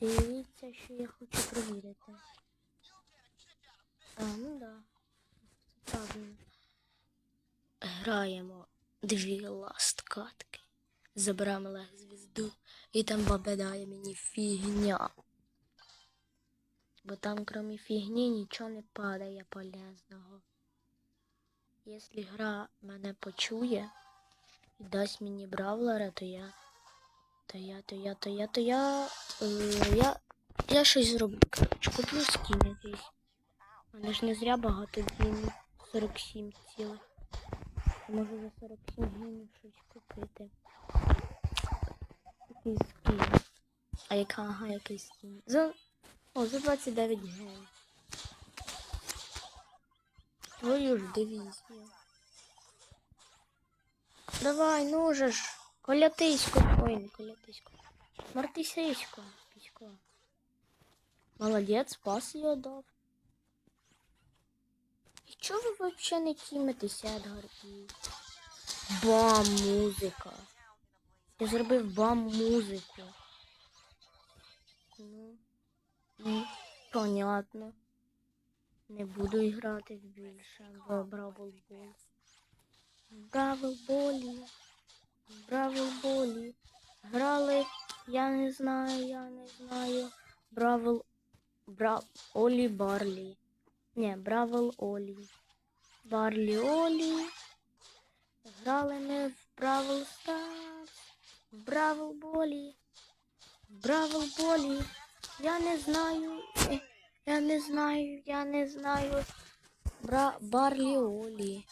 Дивіться, що я хочу провірити. Ну да. Правильно. Граємо дві ласт катки. Забираємо лег звізду. І там випадає мені фігня. Бо там, крім фігні, нічого не падає полезного. Якщо гра мене почує і дасть мені бравлера, то я. То я, то я, то я, то я. Е, я. Я щось зроблю. Куплю скін якийсь. Мене ж не зря багато гімнів. 47 цілих. Можу за 47 гімнів щось купити. Якийсь скін. А яка, ага, якийсь скін. За. О, за 29 гривень. Твою ж дивізію. Давай, ну же ж. Колятисько. Ой, не колятисько. Мартисисько. Молодець, спас його дав. Чого ви взагалі не Едгар? І... Бам, музика. Я зробив бам музику. Ну, і понятно. Не буду грати більше в Бравл Бол. Бравл Болі. Бравл Болі. Грали, я не знаю, я не знаю. Бравл Бра... Олі Барлі. Ні, Бравл Олі. Барлі Олі. Грали ми в Бравл Старс. В Бравл Болі. В Бравл Болі. Я не знаю. Я не знаю, я не знаю. Бра... Барлі Олі.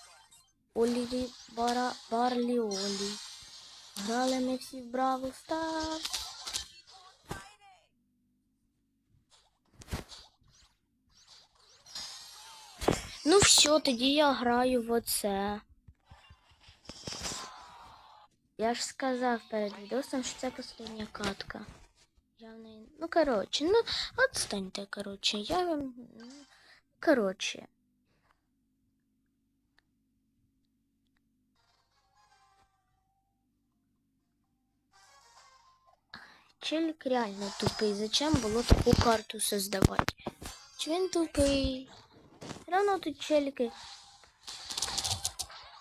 Олі Бара... Барлі Олі. Грали ми всі в Бравл Старс. Ну все, тоді я граю в оце. Я ж сказав перед відосом, що це остання катка. Я в. Ну, коротше, ну, отстаньте, коротше, я вам. ну, Коротше. Челик реально тупий. Зачем було таку карту создавати? Чи він тупий? Все равно тут челики.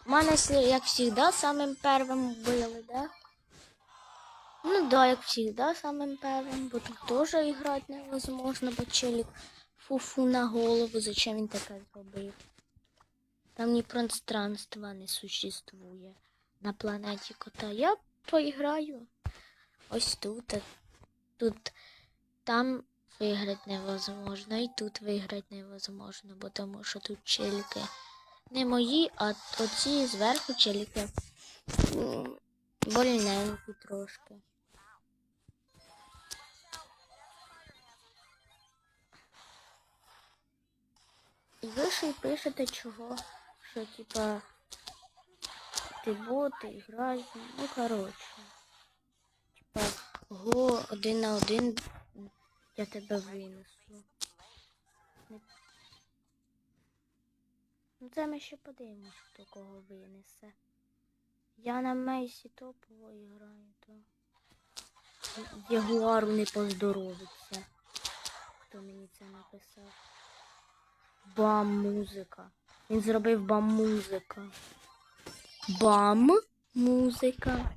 Мене, як завжди, самим первим били, да? Ну да, як завжди, самим первим, бо тут теж грати невозможно, бо челик фуфу на голову, зачем він таке зробив? Там ні пространства не существує на планеті кота. Я поіграю ось тут. Тут там виграти невозможно, і тут виграти невозможно, бо тому що тут челіки не мої, а оці зверху челіки м, вольненькі трошки. І ви ще й пишете чого, що типа ти боти, грай, ну коротше. Типа го один на один я тебе винесу. Ну це ми ще подивимось, хто кого винесе. Я на Мейсі топово граю, то Ягуару не поздоровиться. Хто мені це написав? Бам музика. Він зробив бам музика. Бам музика.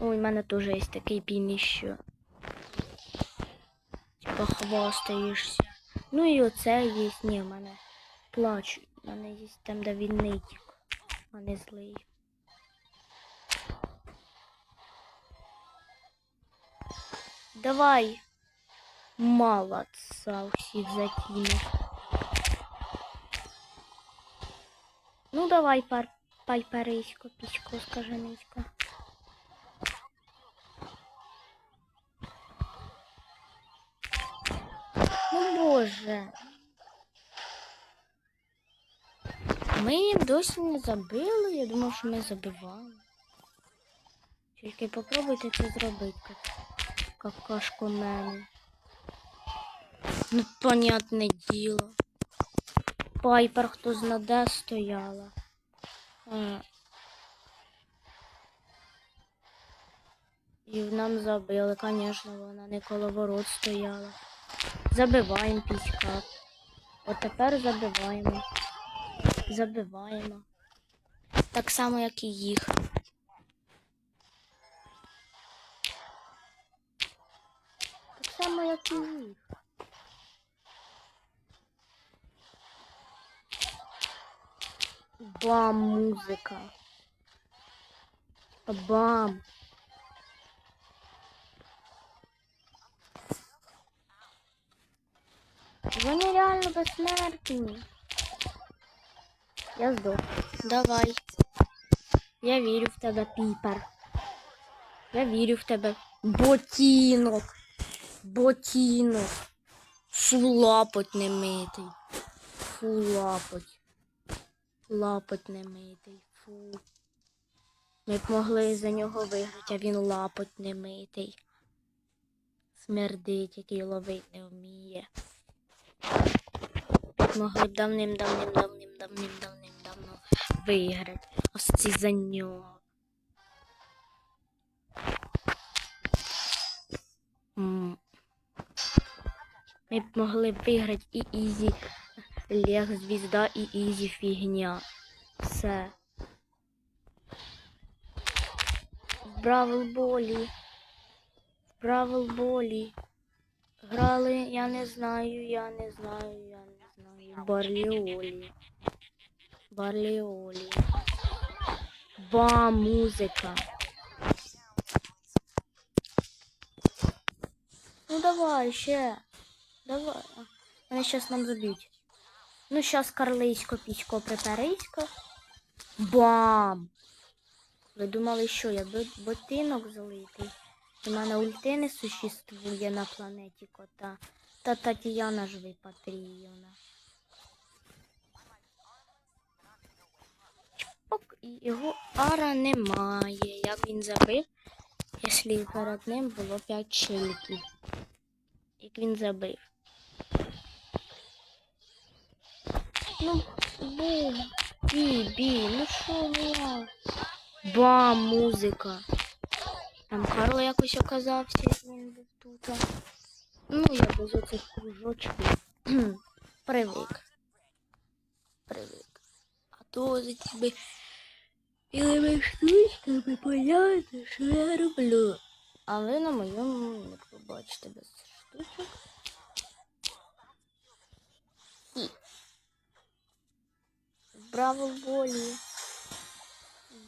Ой, в мене теж є такий пініщо. Типа хвастаєшся. Ну і оце є. Ні, в мене плач. У мене є там, де він нитік, а не злий. Давай. Молодца, всіх закинув. Ну давай, пар, пайперисько, пічко, скаженисько. Боже. Ми досі не забили. Я думав, що ми забивали. Тільки попробуйте це зробити, как- какашко мене. Ну, понятне діло. Пайпер хто знаде стояла. А. І нам забили, звісно, вона не коло ворот стояла. Забиваємо піська. От тепер забиваємо. Забиваємо. Так само, як і їх. Так само, як і їх. Бам, музика. Бам. Вони реально безсмертні. Я здох. Давай. Я вірю в тебе, піпер. Я вірю в тебе. Ботінок. Ботінок. Фу лапоть не митий. Фу лапоть. Лапоть не митий. Фу. Ми б могли за нього виграти, а він лапоть не митий. Смердить, який ловить не вміє. Могли б давним-давним давним давним давним давно виграти. Ось ці за нього. Ми б могли б виграти і Ізі Лег звізда, і Ізі фігня. Все. Бравл Болі. Бравл Болі. Грали, я не знаю, я не знаю, я не знаю. Барліолі. Барліолі. Ба, музика. Ну давай ще. Давай. Вони щас нам заб'ють. Ну, щас карлисько, пісько, приперисько. Бам! Ви думали, що я ботинок залитий? У мене ульти не существує на планеті кота. Та Тетяна ж ви Патріона. Чпок, його ара немає. Як він забив, якщо перед ним було 5 челіків. Як він забив. Ну, бум, бі, бі, ну що? Бам, музика. Там Карло якось оказався, як він був тут. Ну, я без оцих кружочків. Привик. Привик. А то за тебе білими штучками понятно, що я роблю. А ви на моєму не побачите без штучок. І. Браво болі.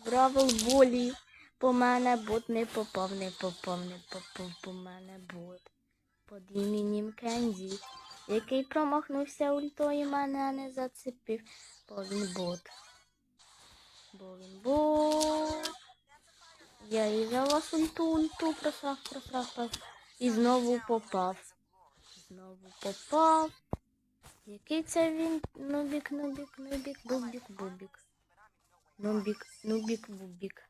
Браво болі. По мене бот не попав, не попав по мене бот. Під іменем Кензі, який промахнувся ультою мене не зацепив, бо він бот. Бо він бот. Я і взяла ульту, ульту, просрав, просрав. І знову попав. Знову попав. Який це він? Нубік, нубік, нубік, бубік, бубік. Нубік, нубік, бубік.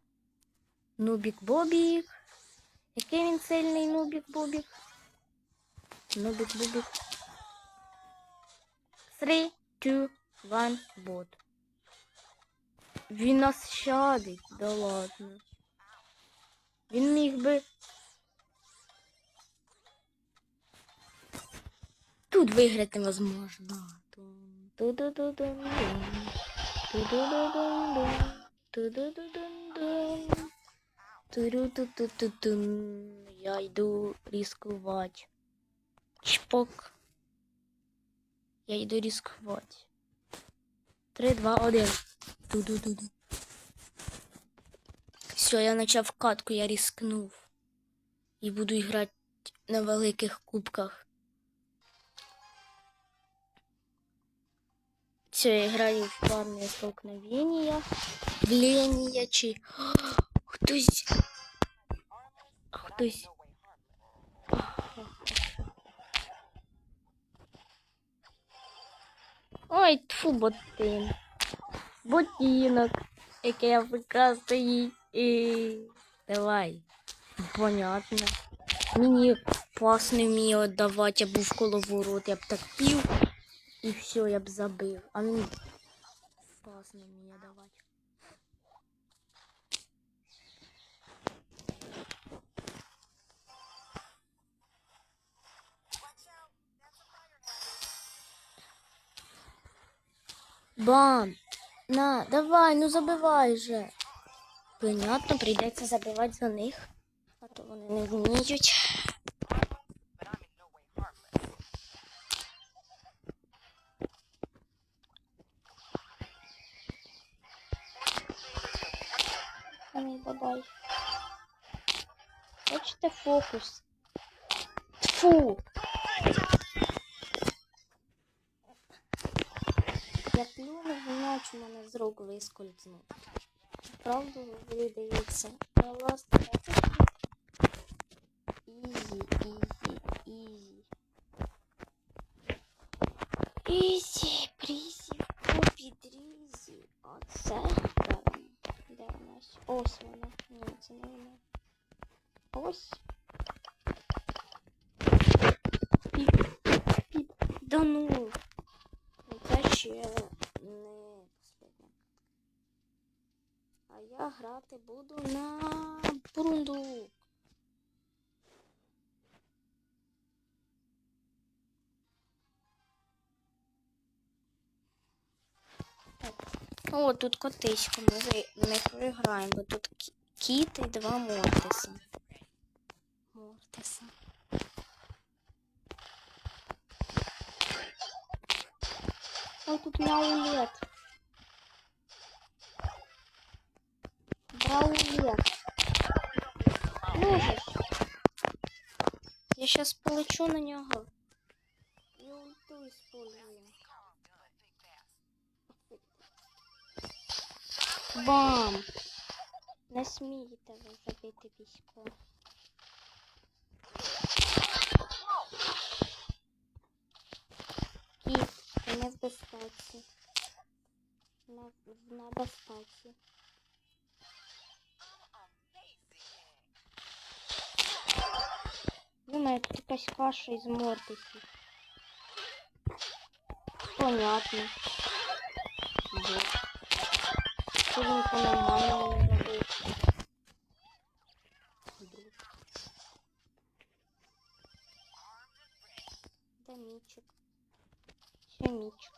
Нубік Бобік. Який він сильний Нубік Бобік? Нубік Бобік. 3, 2, 1, бот. Він нас щадить, да ладно. Він міг би. Тут виграти невозможно. Ту-ду-ду-дун-дун. Ту-ду-ду-дун-дун. Ту-ду-ду-дун-дун. Турю-ту-ту-ту-тун. Я йду ризикувати. Чпок. Я йду ризикувати. Три, два, один. Ду-ду-ду-ду. Все, я почав катку, я рискнув. І буду грати на великих кубках. Все, я граю в парные столкновения. Влияние чи... Хтось... Хтось... Давай, тфу, ботин. Ботинок, який АФК стоїть. І... Давай. Понятно. Мені пас не вміє віддавати, я був коло ворот, я б так пів і все, я б забив. А він пас не вміє давати. Бам! На, давай, ну забивай же. Понятно, прийдеться забивати за них, а то вони не вміють. А ну, бабай. Бачите фокус. Фу. Я плюну в ночь у мене з рук вискользнув. Правду ви дивіться. На власне Ізі, ізі, ізі. Ізі, прізі, попідрізі. Оце. Де в нас? Ось вона. О, тут котисько, ми не програємо, бо тут кі- кіт і два Мортиса. Мортиса. О, тут мяулет. Браулет. Можеш. Я сейчас полечу на нього. І ульту использую. Бам! Не смійте ви забити військо. Ти не в безпеці. На, на безпеці. Думаю, якась каша із мортисів. Понятно. Він по-нормальному не робив. Ще мічик.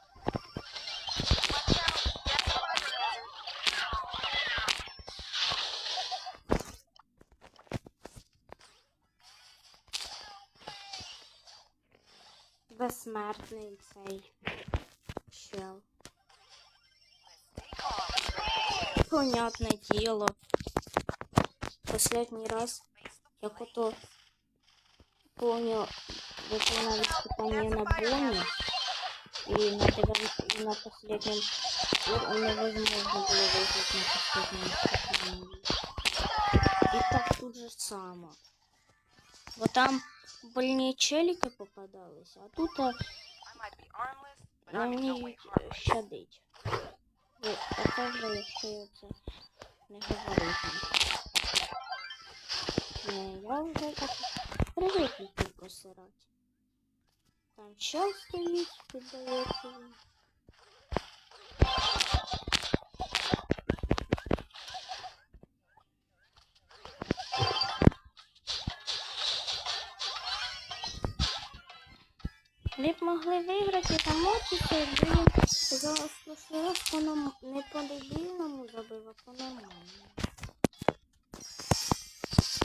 Безсмертний цей чел. понятное дело. Последний раз я кто-то понял помнил, выполнял испытание на Бонне. И на, на последнем тур у меня возможно было выйти на последнем испытании. И так тут же само. Вот там больнее челика попадалось, а тут... А, ну, не щадить. Ви- А це вже, якщо це не говорити. Не, я вже так привик тільки сирати. Там чел стоїть, піддається. Ви могли виграти та мочити, якби він за прошлий раз по нам не по дебільному забив, а по нормальному.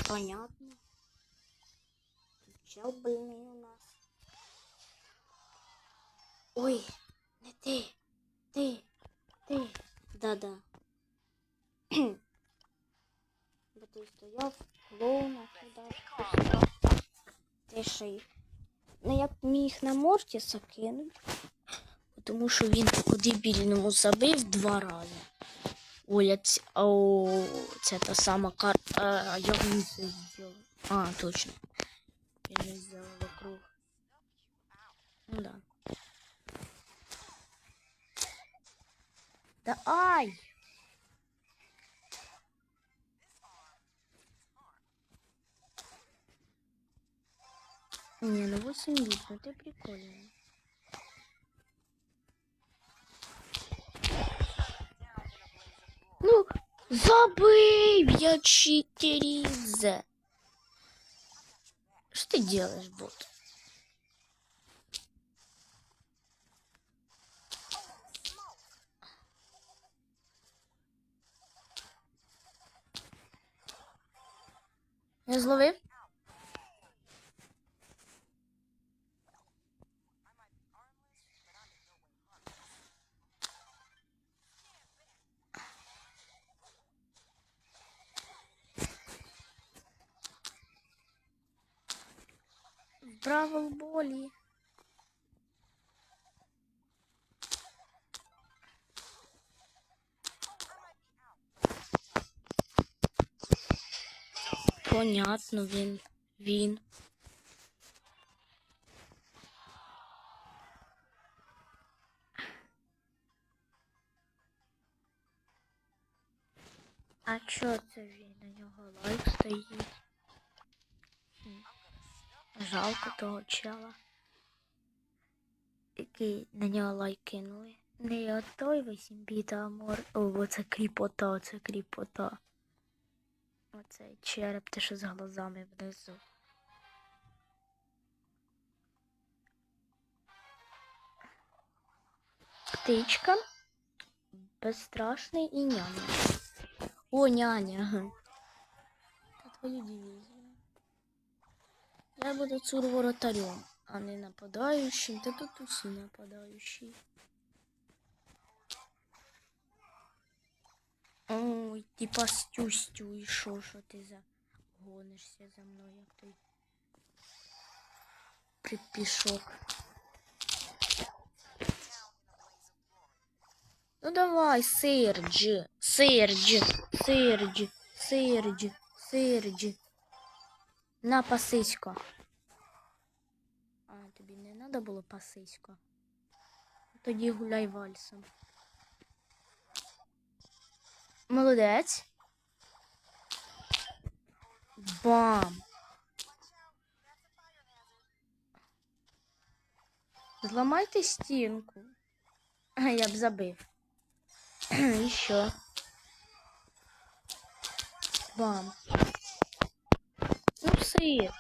Понятно. Чел больний у нас. Ой, не ти. Ти. Ти. Да-да. Бо ти стояв, клоуна туди. Ти ще й Ну, я б міг на Мортіса кинуть, тому що він по дебільному забив два рази. Оля, ц... о, це та сама карта. А, він це зробив? А, точно. Він не зробив вокруг. Ну да. Ай! Не, ну 8 бит, ну ты прикольный. Ну, забив, я читеризе. Что ты делаешь, бот? Я зловив? В Бравл болі. Понятно, він. Він. А чо це він? На нього лайк стоїть. Жалко того чела. Який на нього лайк кинули. Не от той 8 біта, а мор. О, оце кріпота, оце кріпота. Оцей череп, те, що з глазами внизу. Птичка. Безстрашний і няня. О, няня. Та твою дивізію. Я буду цур воротарем, а не нападаючим. Та тут усі нападаючі. Ой, ти пастюстю, і що, що ти за гонишся за мною, як той припішок. Ну давай, Сердж, Сердж, Сердж, Сердж, Сердж. На пасисько. А, тобі не треба було пасисько. Тоді гуляй вальсом. Молодець. Бам. Зламайте стінку. Я б забив. І що? Бам. Harmless.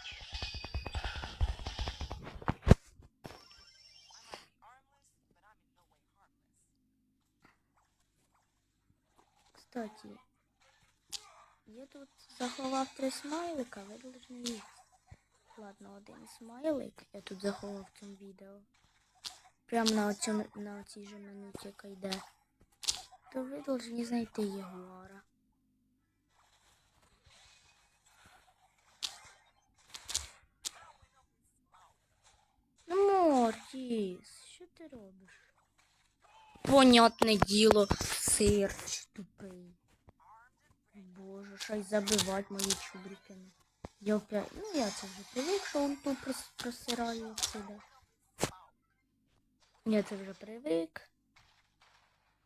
Кстати, я тут заховав три смайлика, ви должны їх. Ладно, один смайлик я тут заховав в цьому відео. Прямо на, цьому, на цій же минуті, яка йде. То ви должні знайти Ягуара. Ну, Мортіс, що ти робиш? Понятне діло, сирч тупий. Боже, щось забивать мої чубрики. Я опять, ну я це вже привик, що он тут прос- просираю сюди. Я це вже привик.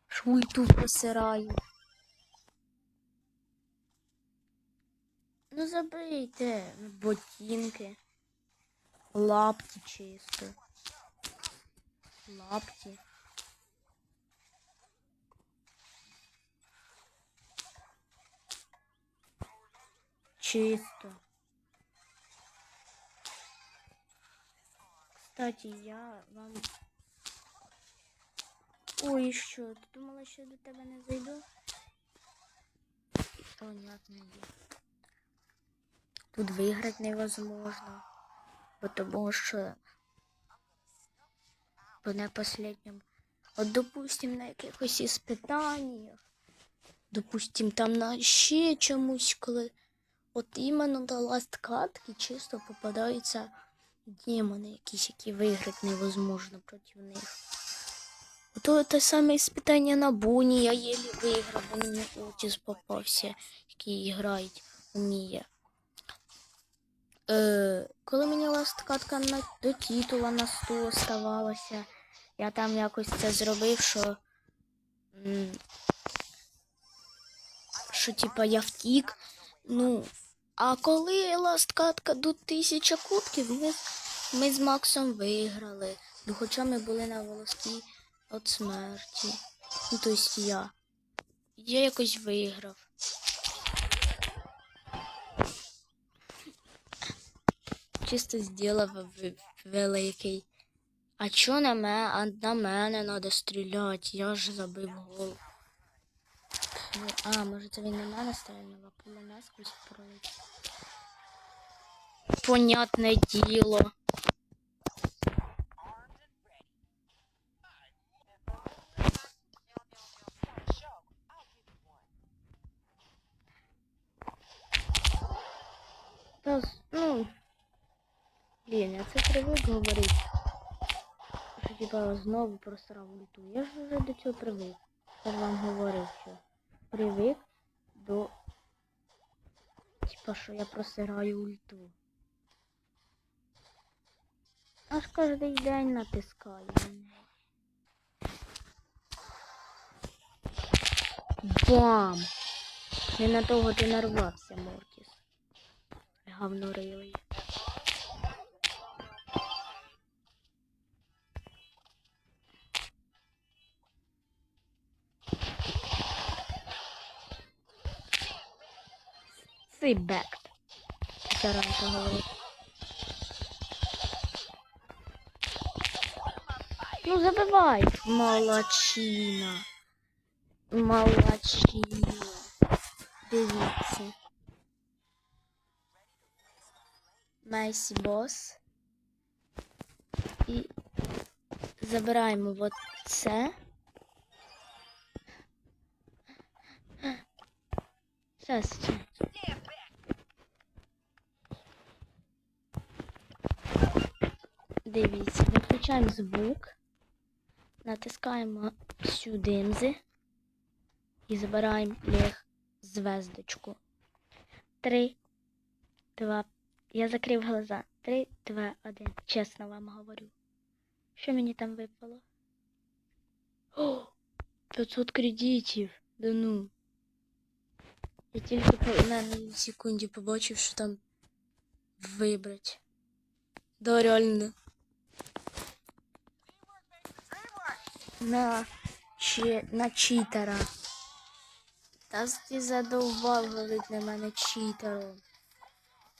Що ульту просираю. Ну забийте ботинки. Лапті чисто. Лапті. Чисто. Кстати, я вам. Ой, що? Ти думала, що я до тебе не зайду? Понятно є. Тут виграти невозможно. Тому що бо на последньому. От допустим, на якихось іспитаннях. Допустим, там на ще чомусь, коли от іменно до ласт катки чисто попадаються демони якісь, які виграти невозможно проти них. Ото те саме іспитання на буні, я єлі виграв, бо мені Отіс попався, який грають, вміє. Е, коли мені ласт катка на, до титула на 100 оставалося, я там якось це зробив, що що типа я втік. Ну, а коли ласткатка до тисяча кубків, ми, ми з Максом виграли. Ну, хоча ми були на волоскі від смерті. Ну, тобто я. Я якось виграв. Чисто зробив великий. А чо на мене, а на мене треба стріляти? Я ж забив гол. Ну, а, може це він на мене стрільнув, а пуля наскрізь пролетить. Понятне діло. Ну, блін, я це привик говорити. Типа знову просрав ульту. Я ж вже до цього привик. Я ж вам говорив, що привик до. Типа, що я просираю ульту. Аж кожен день натискаю на неї. Бам! Не на того ти нарвався, Мортіс. Говнорилий. Цей бект. Таранка говорить. Ну забивай. Молодчина. Молодчина. Дивіться. Мейсі бос. І забираємо от це. Зараз. Дивіться, виключаємо звук, натискаємо сюди мзи і забираємо лег звездочку. Три, два, я закрив глаза. Три, два, один. Чесно вам говорю. Що мені там випало? О! 500 кредитів. Да ну. Я тільки на секунді побачив, що там вибрать. Да, реально. На, чи, на читера. Та ти задовбав говорить на мене читером.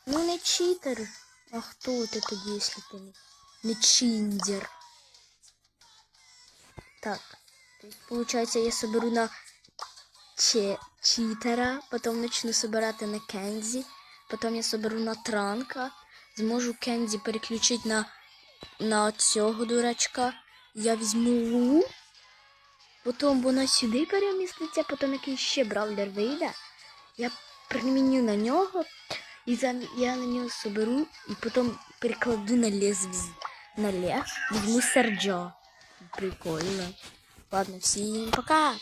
Ну не читер. А хто ти тоді, якщо ти не, чиндер? Так. То есть, получается, я соберу на че читера, потом начну собирати на Кензі, потом я соберу на Транка, зможу Кензі переключити на, на цього дурачка. Я візьму Лу, потім вона сюди переміститься, потім якийсь ще бравлер вийде. Я приміню на нього, і за, я на нього соберу, і потім перекладу на лес, на лес, візьму Серджо. Прикольно. Ладно, всім пока!